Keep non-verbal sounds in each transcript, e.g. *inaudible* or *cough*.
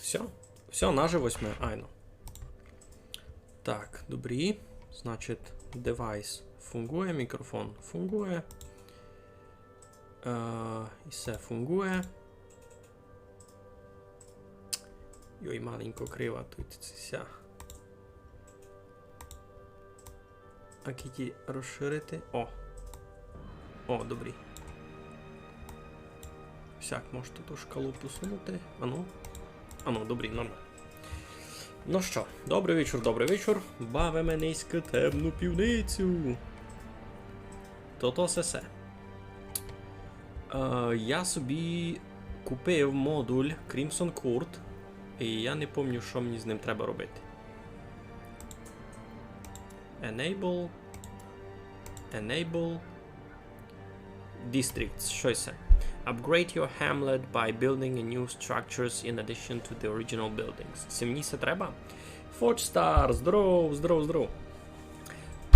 Все. Все, наживось ми. Айно. Так, добрі. Значить, девайс фунгує, мікрофон фунгує. І все фунгує. Йой, маленько крива тут ця. А кіті розширити. О. О, добрі. Всяк, можете ту шкалу посунути. Ану. Ану, добрі, нормально. Ну що, добрий вечір, добрий вечір. Бавимо низько темну півницю. То-то сесе. Е, я собі купив модуль Crimson Court, і я не пам'ятаю, що мені з ним треба робити. Enable. Enable. Districts. Що це? Upgrade your hamlet by building a new structures in addition to the original buildings. Це мені це треба? Forge Star, здоров, здоров, здоров.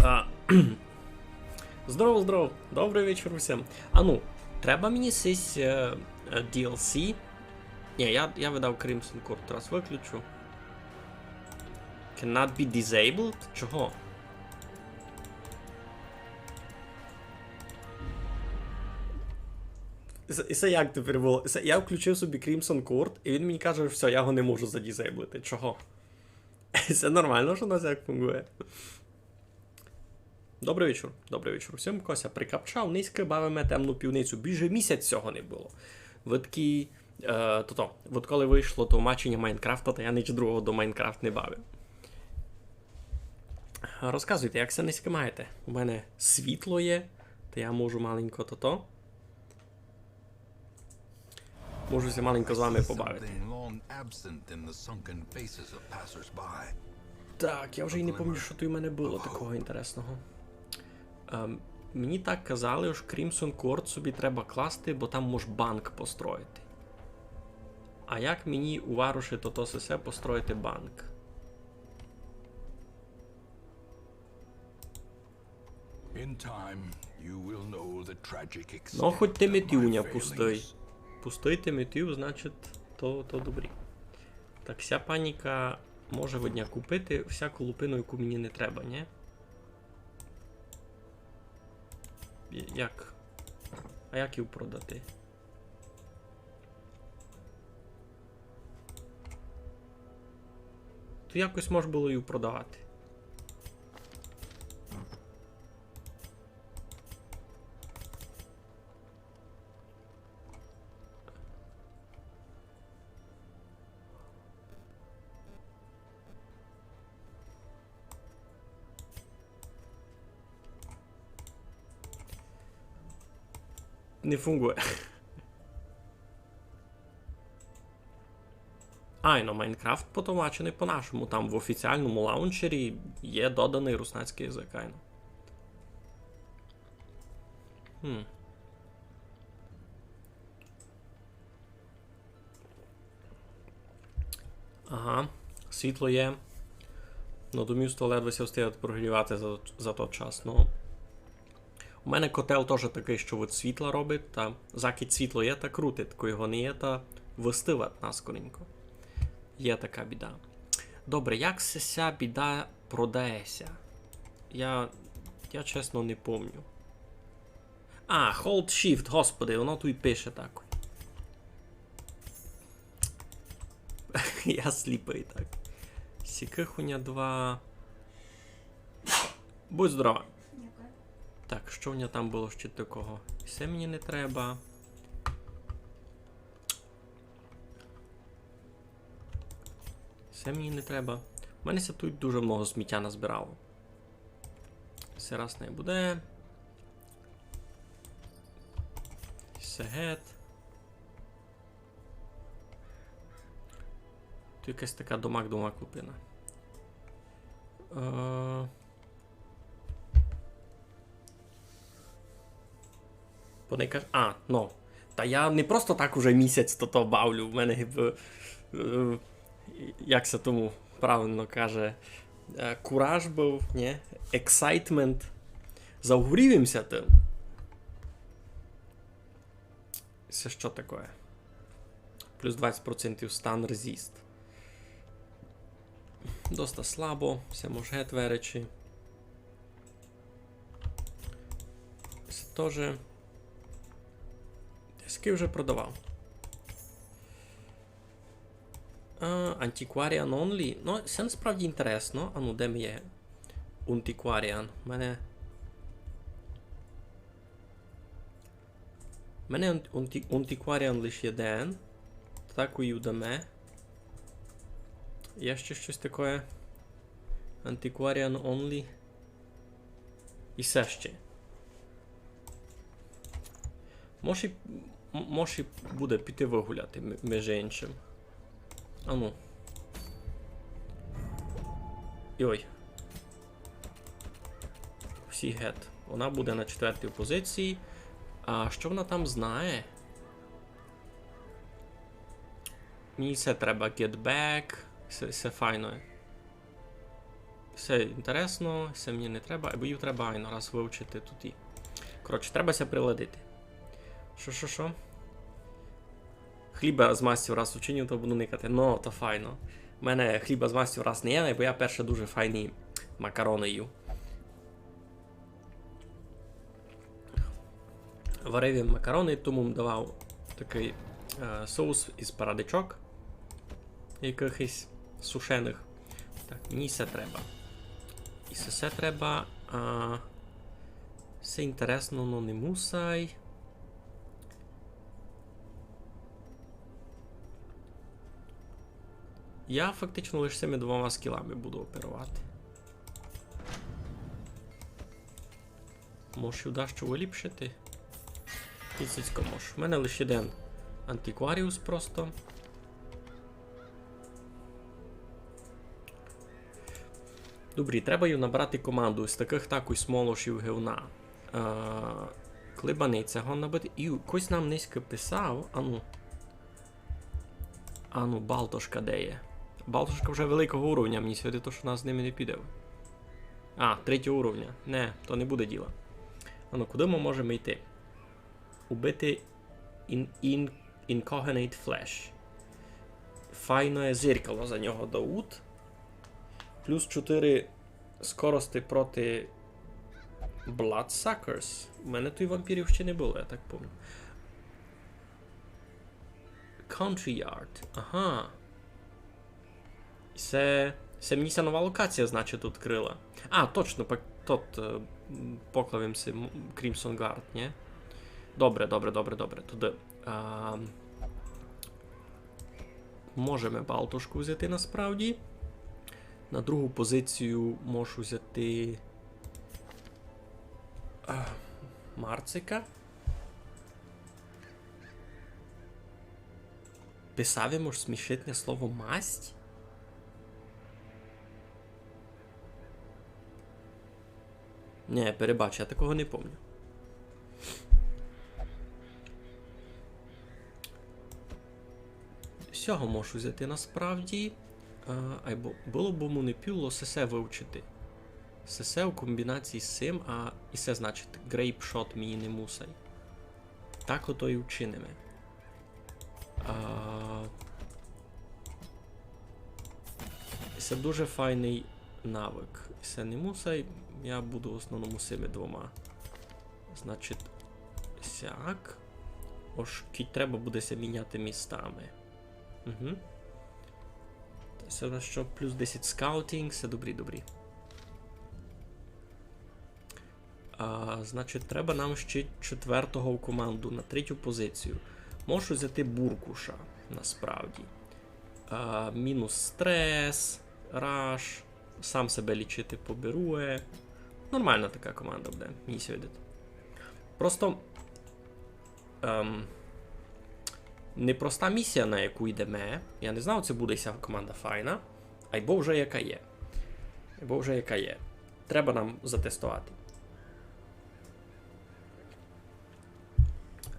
А, *clears throat* здоров, здоров. Добрий вечір всім. А ну, треба мені сись е, е, DLC. Ні, я, я видав Crimson Court, раз виключу. Cannot be disabled? Чого? І це як тепер було? Я включив собі Crimson Court, і він мені каже, що все, я його не можу задізейблити. Чого? *laughs* Це нормально, що нас як фунгує. Добрий вечір. Добрий вечір. Всім Кося прикапчав, низько бавимо темну півницю. Більше місяць цього не було. Ви такі. Е, то-то, от коли вийшло тлумачення Майнкрафта, то я ніч другого до Майнкрафт не бавив. Розказуйте, як це низько маєте? У мене світло є, то я можу маленько то-то. Можу ся маленько з вами побавити. Так, я вже й не пам'ятаю, що тут у мене було такого інтересного. Ем, мені так казали, що Crimson Court собі треба класти, бо там можеш банк построїти. А як мені у Варуші то сесе построїти банк? Ну, хоч ти метюня пустий. Пустий ти метю, значить, то, то добрі. Так, вся паніка може водня купити всяку лупину, яку мені не треба, ні? Як? А як її продати? То якось можна було її продавати. Не фунгує. А, і Майнкрафт потовачений по-нашому. Там в офіціальному лаунчері є доданий руснацький язик. Айно. Хм. Ага, світло є. Ну, до міста ледве ся встигати прогрівати за, за той час. Ну. У мене котел теж такий, що от світла робить, та закид світло є та крутить, тако його не є, та вистивать наскоренько. Є така біда. Добре, як ця біда продається? Я. Я чесно не помню. А, Hold Shift, господи, воно тут і пише так. *laughs* Я сліпий так. Сікихуня 2. Будь здорова. Так, що в нього там було ще такого? І Це мені не треба. Це мені не треба. У мене тут дуже много сміття назбирало. Це раз не буде. Сегет. Тут якась така домак-домак лупина. Е... Вони кажуть, а, ну. Та я не просто так уже місяць то бавлю. В мене е, як це тому правильно каже, кураж був, ні? Ексайтмент. Завгорівимося тим. Це що таке? плюс 20% стан резіст. Доста слабо, все може гетве речі. Це теж. Диски вже продавав. Antiquarian Only. Ну, це насправді інтересно. А ну, де ми є? Antiquarian. У мене. У мене Anti- Antiquarian лише один. Так уюдаме. Є ще щось таке. Antiquarian Only. І все ще. Може, може й буде піти вигуляти, між іншим. А ну. І ой. Всі гет. Вона буде на четвертій позиції. А що вона там знає? Мені це треба get back. Все, все файно. Все інтересно, все мені не треба. Бою треба айно раз вивчити тут і. Коротше, треба ся приладити. Що, що, що? Хліба з мастю раз учинів, то буду никати. Ну, то файно. У мене хліба з мастю раз не є, бо я перше дуже файні макарони їв. Варив я макарони, тому давав такий е, соус із парадичок. Якихось сушених. Так, мені все треба. І все, треба. А, все інтересно, но не мусай. Я фактично лише цими двома скілами буду оперувати. Може сюди що виліпшити? Піцицько може. У мене лише один антикваріус просто. Добрі, треба їм набрати команду з таких також смолошів гевна. Е, Клибаниця го набити. І когось нам низько писав. Ану. Ану, Балтошка де є? Балтошка вже великого уровня, мені сьогодні то, що нас з ними не піде. А, третього уровня. Не, то не буде діла. Ану, куди ми можемо йти? Убити in, in, Incognate Flash. Файне зеркало за нього даут. Плюс 4 скорості проти Bloodsuckers. У мене тут вампірів ще не було, я так пам'ятаю. Country Yard. Ага. Це. Це мені ця нова локація, значить, відкрила. А, точно, тот е, м, Crimson Guard, ні? Добре, добре, добре, добре. Туди. А, можемо Балтушку взяти насправді. На другу позицію можу взяти. а, Марцика. Писав ж смішитне слово масть? Ні, перебач, я такого не пам'ятаю. Всього можу взяти насправді. А, було б йому не піло сесе вивчити. Сесе у комбінації з цим, а і це значить Shot мені не мусай. Так ото і вчинимо. Це дуже файний навик. Це не я буду в основному цими двома. Значить, сяк. Кіть треба буде ся міняти містами. Угу. Це у що плюс 10 скаутінг, все добрі, добрі. А, значить, треба нам ще четвертого в команду на третю позицію. Можу взяти Буркуша, насправді. А, мінус стрес, раш, сам себе лічити поберує. Нормальна така команда буде, мені сьогодні. Просто. Ем, непроста місія, на яку йдемо. Я не знав, це буде ця команда файна. Айбо вже яка є. Айбо вже яка є. Треба нам затестувати.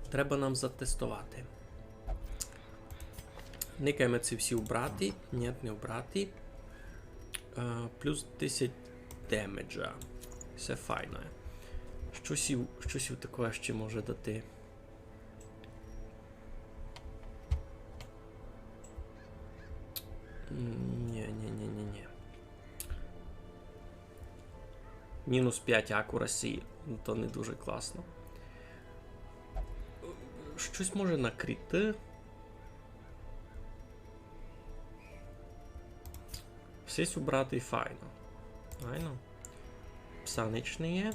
Треба нам затестувати. Никаємо ці всі убрати. Ні, не убрати. Е, плюс 10 демеджа. Все файно. Щось, щось таке ще може дати. Ні, ні, ні, ні, ні. Мінус 5 акурасі. То не дуже класно. Щось може накрити. Всесь убрати файно. Файно. Псанич не є.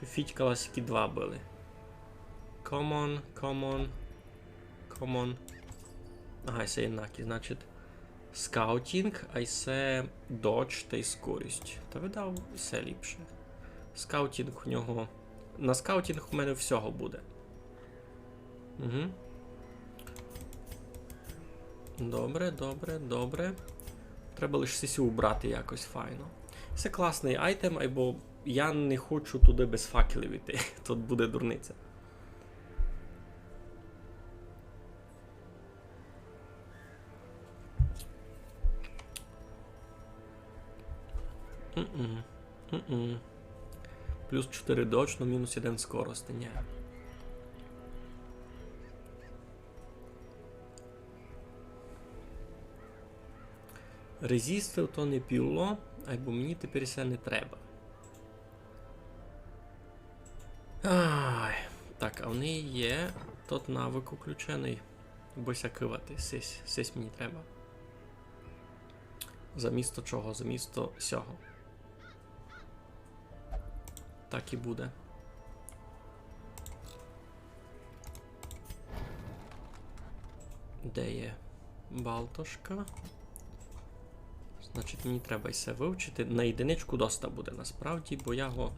Тут фітька ласики 2 були. Common, common, common. Ага, це іннакі, значить. Скаутінг, а це додж та й скорість. Та видав все ліпше. Скаутінг у нього. На скаутінг у мене всього буде. Угу. Добре, добре, добре. Треба лише сесію убрати якось файно. Це класний айтем, або я не хочу туди без факелів іти. *laughs* Тут буде дурниця. Плюс 4 додж, но мінус 1 скорості. Ні. Резістив то не піло, або мені тепер це не треба. Ай. Так, а в неї є тот навик включений. Бося кивати. Сись, сись мені треба. Замісто чого? Замісто сього. Так і буде. Де є Балтошка? Значить, мені треба все вивчити. На єдиничку доста буде насправді, бо я його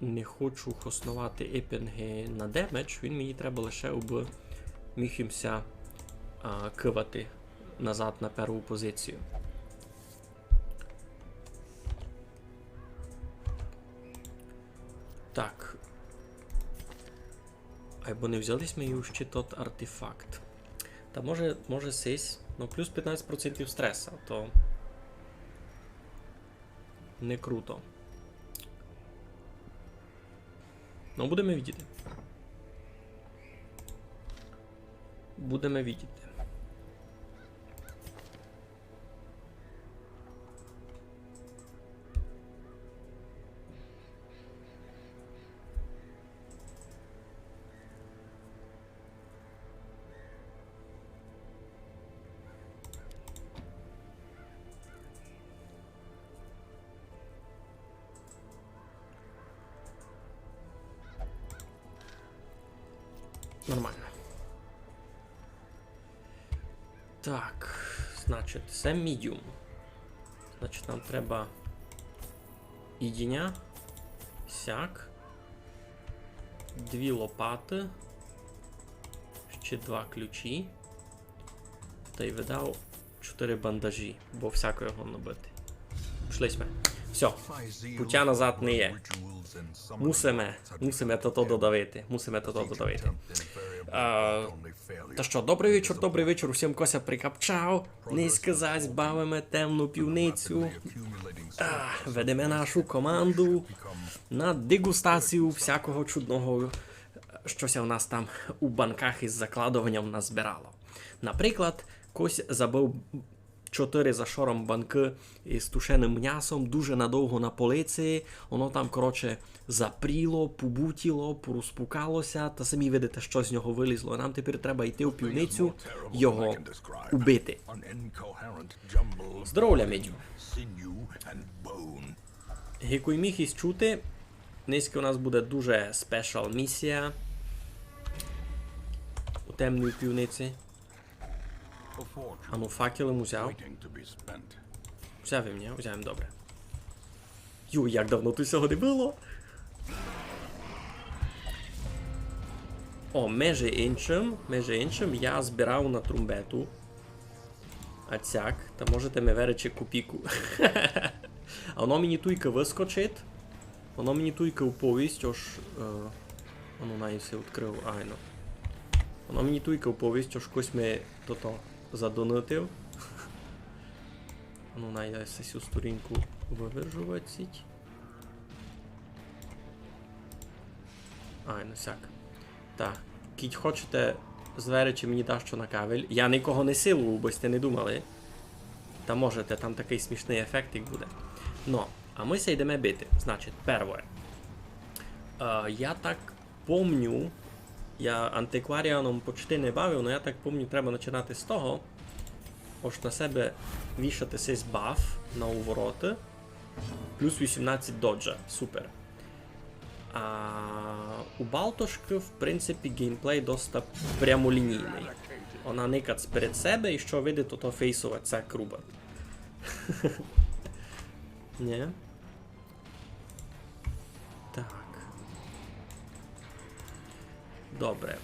не хочу хоснувати епінги на демедж, він мені треба лише об міхімся кивати назад на перву позицію. Так. Або не взялись ми ще тот артефакт. Та може, може сись, ну плюс 15% стреса, то не круто. Ну, будемо видіти. Будемо видіти. Нормально. Так, значить, це medium. Значить, нам треба ідіня, сяк, дві лопати, ще два ключі. Та й видав чотири бандажі, бо всяко його набити. Пішли ми. Все, путя назад не є. Мусиме, мусиме то додавити. Мусиме то додавити. Та що, добрий вечір, добрий вечір, усім кося прикапчав. Не сказать, бавимо темну півницю. А, ведемо нашу команду на дегустацію всякого чудного, щося у нас там у банках із закладуванням назбирало. Наприклад, кось забив чотири за шором банки із тушеним м'ясом дуже надовго на полиці. Воно там, коротше, запріло, побутіло, порозпукалося, та самі видите, що з нього вилізло. Нам тепер треба йти у півницю, його убити. Здоров'я, медю. Гікуй міг із чути. Низько у нас буде дуже спешал місія. У темної півниці. А ну факели узяв. Взяв і мені, взяв добре. Ю, як давно тут цього не було. О, межі іншим, межі іншим я збирав на трумбету. А цяк, та можете ми верече копіку. а воно мені туйка вискочить. Воно мені туйка у повість, ож. Е, воно навіть все відкрив, айно. Воно мені туйка у повість, ож кось ми то-то задонатив. Ну, найде цю сторінку вивержувати. Ай, ну сяк. Так. кіть хочете звери, чи мені дасть що на кавель. Я нікого не силував, бо сте не думали. Та можете, там такий смішний ефектик буде. Ну, а ми се йдемо бити. Значить, перше. Е, я так помню, я антикваріаном почти не бавив, але я так помню, треба починати з того. Ось на себе вішати сись баф на увороти. Плюс 18 доджа. Супер. А у Балтошки, в принципі, геймплей доста прямолінійний. Вона никац перед себе і що видить, то фейсова ця круба. *laughs* Ні. Добре.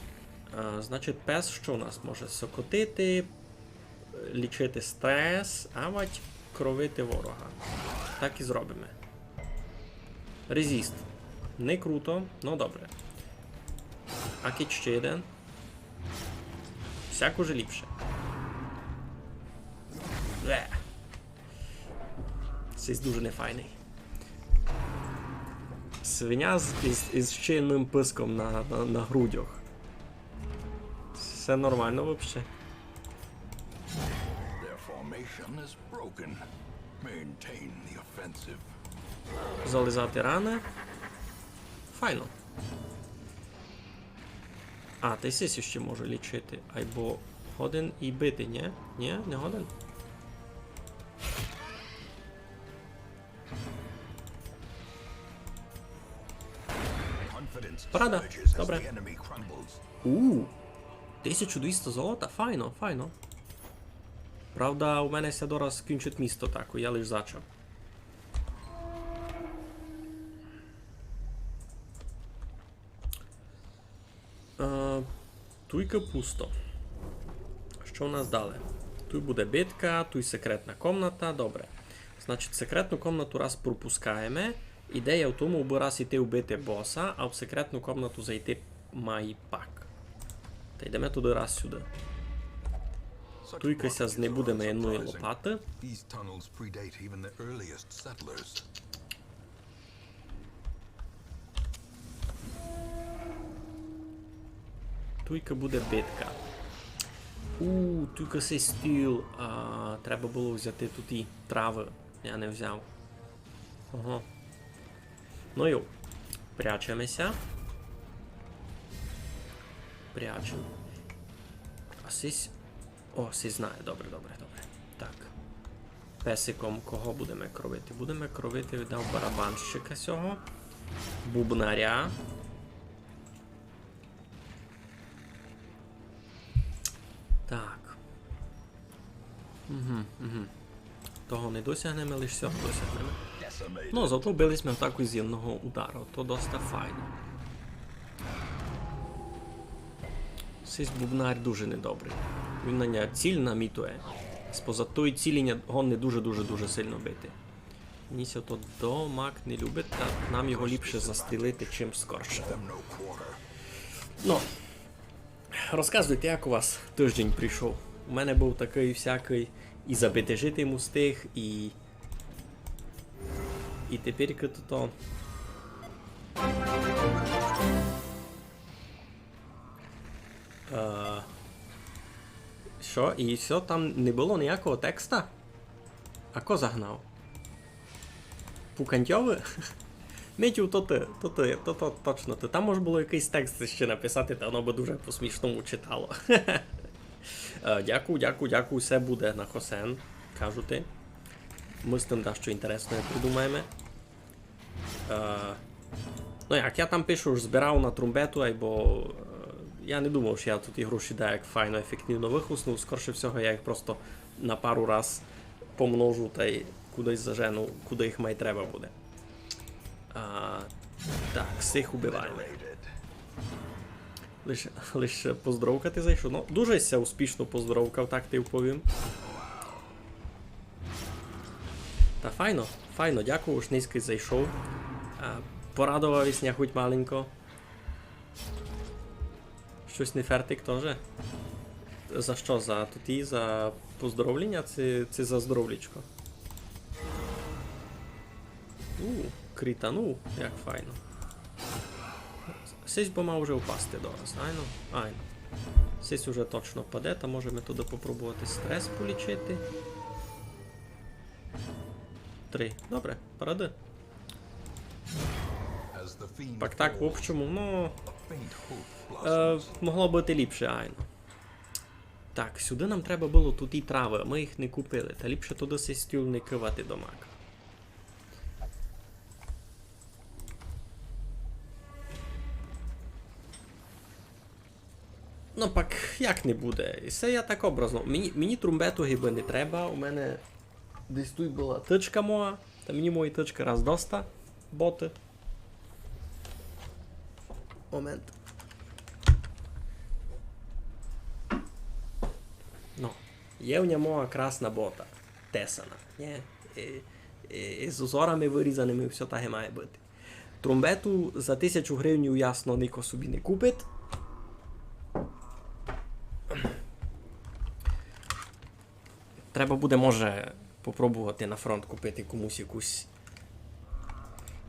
А, значить, пес що у нас може сокотити, лічити стрес, а вать кровити ворога. Так і зробимо. Резіст. Не круто, ну добре. А кіт ще один. Всяк уже ліпше. Цей дуже нефайний. Свиня з, із, із щільним писком на, на, на грудях. Все нормально взагалі. Зализати рани. Файно. А, ти сисю ще може лічити. Або годин і бити, ні? Ні, не годин. As Добре. the enemy crumbles. У 1200 золота, файно, файно. Правда, у мене Сядора скінчить місто так, я лиш зачав. Е, туйка пусто. Що у нас далі? Тут буде битка, тут секретна комната, добре. Значить, секретну комнату раз пропускаємо. Ideea u tomu ubora si te ubijete bossa, a u sekretnu komnatu zajte mají pak. Та йдемо туди раз сюди. Туйкайся з не буде маєної лопати. Туйка буде битка. Ууу, туйка сей стіл. А, Треба було взяти тут і. Я не взяв. Ага. Ну йо. Прячемося. Прячем. А сись. О, сись знає. Добре, добре, добре. Так. Песиком кого будемо кровити? Будемо кровити, віддав барабанщика сього. Бубнаря. Так. Угу, угу. Того не досягнемо, лише цього досягнемо. Ну, зато бились ми так із єдного удару, то доста файно. Сись бубнар дуже недобрий. Він на нього ціль намітує. Споза тої цілі його не дуже-дуже-дуже сильно бити. Мені ся то домак не любить, та нам його ліпше застрілити чим скорше. Ну, розказуйте, як у вас тиждень прийшов. У мене був такий всякий і забити жити йому стих, і. І тепер то то. Е, Що? І все, там не було ніякого текста? А ко загнав? Пукантьови? *laughs* Митю, то ти, то ти, то, то точно ти. Там може було якийсь текст ще написати, та воно би дуже по-смішному читало. *laughs* Е, Дякую, дякую, дякую, все буде на Хосен, кажу ти. Ми з тим дещо інтересне придумаємо. Е, Ну як, я там пишу, ж збирав на трумбету, або. е, Я не думав, що я тут ігру ще як файно, ефективно вихуснув. Скорше всього, я їх просто на пару раз помножу та й кудись зажену, куди їх май треба буде. А, так, всіх убиваємо. Лише, лише поздоровкати зайшов. Ну, дуже ся успішно поздоровкав, так ти вповім. Та файно, файно, дякую, уж низький зайшов. А, порадувався я хоч маленько. Щось не фертик теж. За що? За тоді, за поздоровлення чи, чи за здоровлічко? У, кританув, як файно. Сись бо мав вже впасти до нас, айно? Айно. Сись уже точно паде, та можемо туди попробувати стрес полічити. Три. Добре, паради. As Так, так, в общому, ну. Е, могло бути ліпше, айно. Так, сюди нам треба було тут і трави, ми їх не купили. Та ліпше туди сей стюл не кивати до мака. Ну, пак, як не буде. І все я так образно. Мені, мені трумбету гиби не треба. У мене десь тут була тичка моя. Та мені мої тички раз доста. Боти. Момент. Ну, є в ньому красна бота. Тесана. Ні? І, і з узорами вирізаними все так і має бути. Трумбету за тисячу гривень ясно ніко собі не купить. Треба буде, може, попробувати на фронт купити комусь якусь.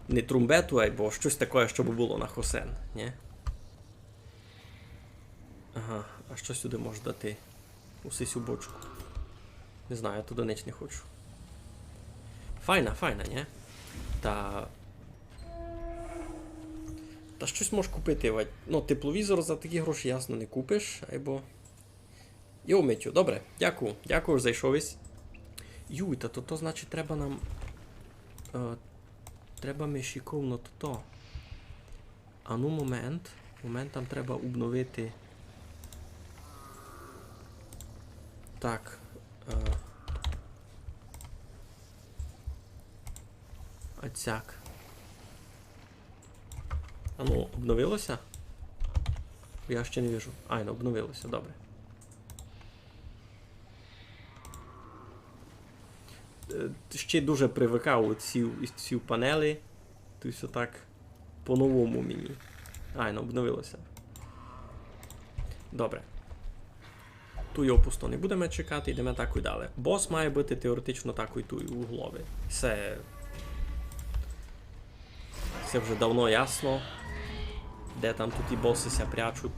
Не трумбету, або щось таке, щоб було на Хосен, ні? Ага, а що сюди можеш дати? У сисю бочку. Не знаю, я туди ніч не хочу. Файна, файна, ні? Та. Та щось можеш купити. Ну, тепловізор за такі гроші ясно не купиш, або. Йоу, Митю, добре, дякую, дякую, зайшовись. Юй, та то, то значить треба нам. Е, треба ми шиковно то то. А ну момент. Момент там треба обновити. Так. Е, Оцяк. А ну, обновилося? Я ще не вижу. Ай, ну обновилося, добре. Ще дуже привикав сів, сів панели. Все так по-новому мені. Ай, ну обновилося. Добре. Ту його пусто не будемо чекати, йдемо так і далі. Бос має бути теоретично так і ту угловий. Це. Це вже давно ясно. Де там тут і боси ся прячуть.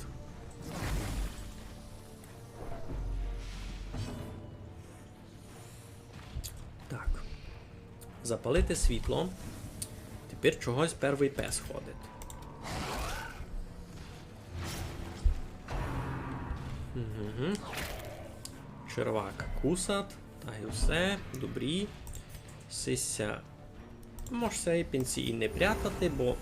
Запалити світло. Тепер чогось перший пес ходить. Угу. Червак кусат, та й усе, добрі. Сися. Можеся і пенсії не прятати, бо.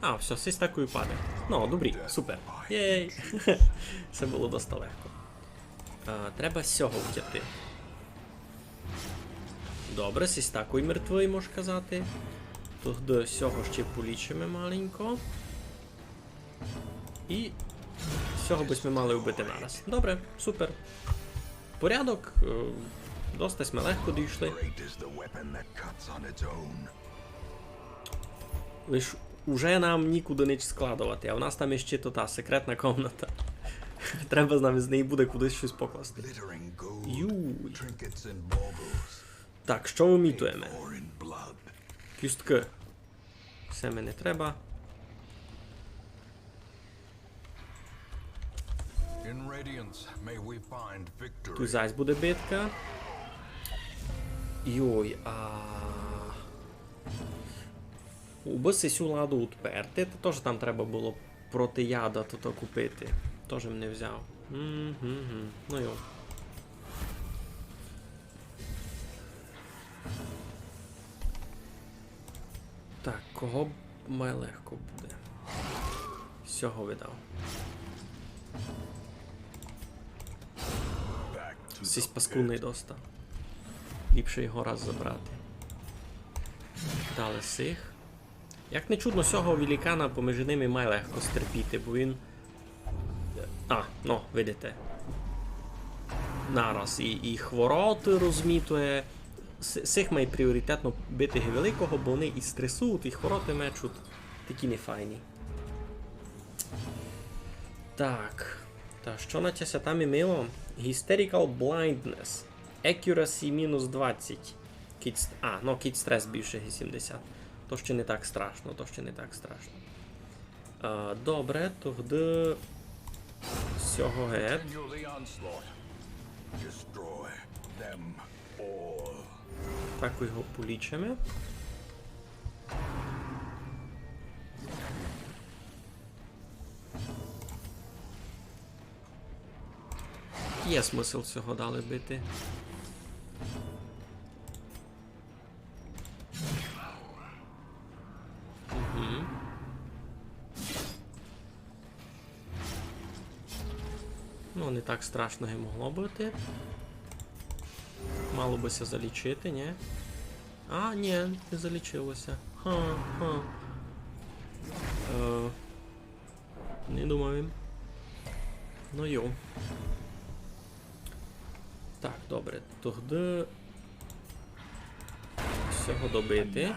А, все, сись такою падає. Ну, добрі, супер. Єй! *laughs* Це було доста легко. Треба з цього втяти. Добре, сись такою мертвий, можеш казати. Тут до цього ще полічимо маленько. І цього би ми мали вбити нараз. Добре, супер. Порядок. е, Досить ми легко дійшли. Лиш уже нам нікуди ніч складувати, а в нас там іще та секретна комната. *laughs* Треба з нами з неї буде кудись щось покласти. Юй. Так, що вимітуємо? Кістки. Все мені треба. Тут зась буде битка. Йой, а. Уби сесю ладу утперти, то теж там треба було проти яда то купити. Теж мене взяв. Угу. Ну йо. Так, кого має легко буде? З цього видав. Сісь паскудний доста. Ліпше його раз забрати. Дали сих. Як не чудно, цього великана поміж ними має легко стерпіти, бо він. А, ну, видите. Нараз і, і хвороти розмітує. Сих має пріоритетно бити великого, бо вони і стресують, і хвороти мечуть. Такі не файні. Так. Та що на тяся там і мило? Hysterical Blindness. Accuracy мінус 20. Кіт... А, ну кіт стрес більше 70. То ще не так страшно, то ще не так страшно. А, добре, тоді всього гет. Так його полічимо. Є смисл цього дали бити. Так страшно і могло бути. Мало бися залічити, ні? А, ні, не залічилося. Ха, ха. Е, не думаю. Ну йо. Так, добре. Тоді. Всього добити.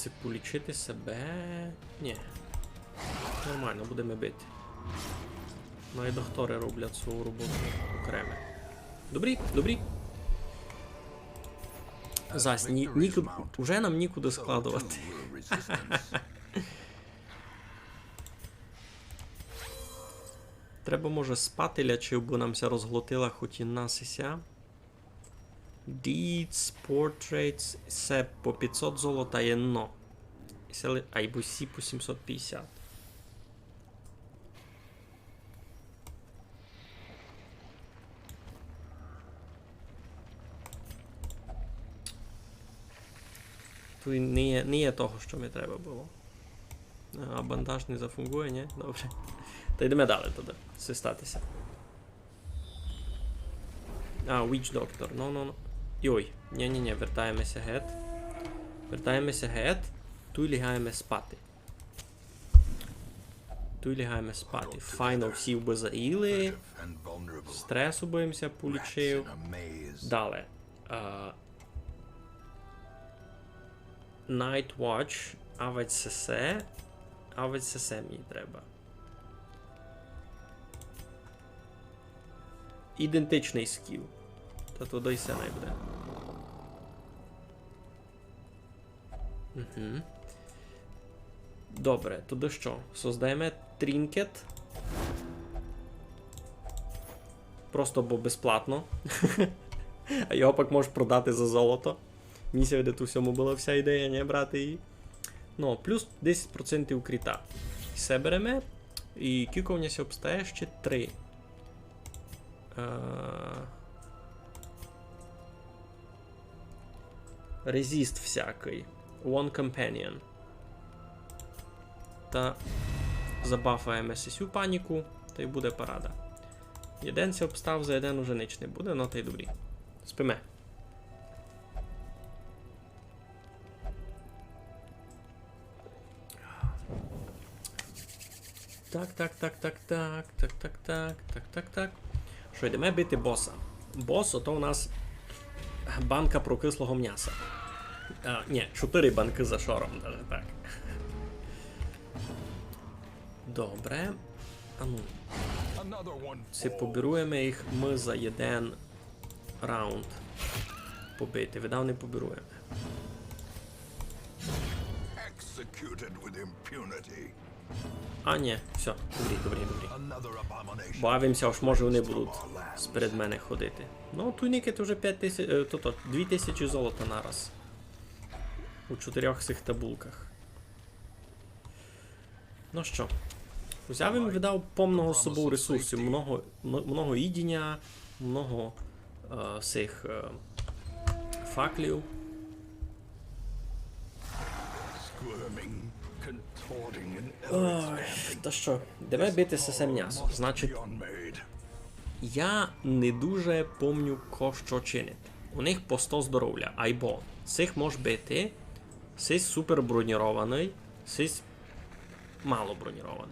Це полічити себе. Ні. Нормально, будемо бити. І доктори роблять свою роботу окремо. Добрі, добрі. Зась, ні, ніку... уже нам нікуди складувати. *laughs* Треба, може, спати лячив, бо нам ся розглотила хоч і насися. Deeds, Portraits, все по 500 золота є но. І це ли- А й по 750. Тут не є, не є того, що мені треба було. А бандаж не зафунгує, ні? Добре. Та йдемо далі туди. Свистатися. А, Witch Doctor. Ну, ну, ну. Йой. Ні-ні-ні, вертаємося гет. Вертаємося гет. Тут лягаємо спати. Тут лягаємо спати. Файно всі би заїли. Стресу боїмося полічив. Далі. А, Night Watch. Авець сесе. Авець сесе мені треба. Ідентичний скіл. Та туди й все не буде. Угу. Добре, туди що? Создаємо трінкет. Просто бо безплатно. *laughs* А його пак можеш продати за золото. Мені ся видить у всьому була вся ідея, не брати її. Ну, плюс 10% укріта. Все беремо. І нас обстає ще 3. Резіст всякий. One Companion. Та забафаємо сесю паніку, та й буде парада. Єден ся обстав, за один уже ніч не буде, ну та й добрі. Спиме. Так, так, так, так, так, так, так, так, так, так, так. Що йдемо бити боса. Бос, ото у нас банка прокислого м'яса. А, ні, чотири банки за шором, навіть так. Добре. А ну, це побіруємо їх ми за один раунд побити. Видав не побіруємо. Impunity. А, ні, все, добрі, добрі, добрі. Бавимося, аж може вони будуть сперед мене ходити. Ну, туніки то вже 5 тисяч, то, то 2 тисячі золота нараз. У чотирьох цих табулках. Ну що, взяв їм видав повного з собою ресурсів, много, много їдіння, много е, цих е, факлів. Ой, та що, йдемо бити сесе м'ясо. Значить. Я не дуже помню, ко що чинить. У них по 100 здоров'я, айбо. Цих може бити. Сись супер бронірований, сись мало бронірований.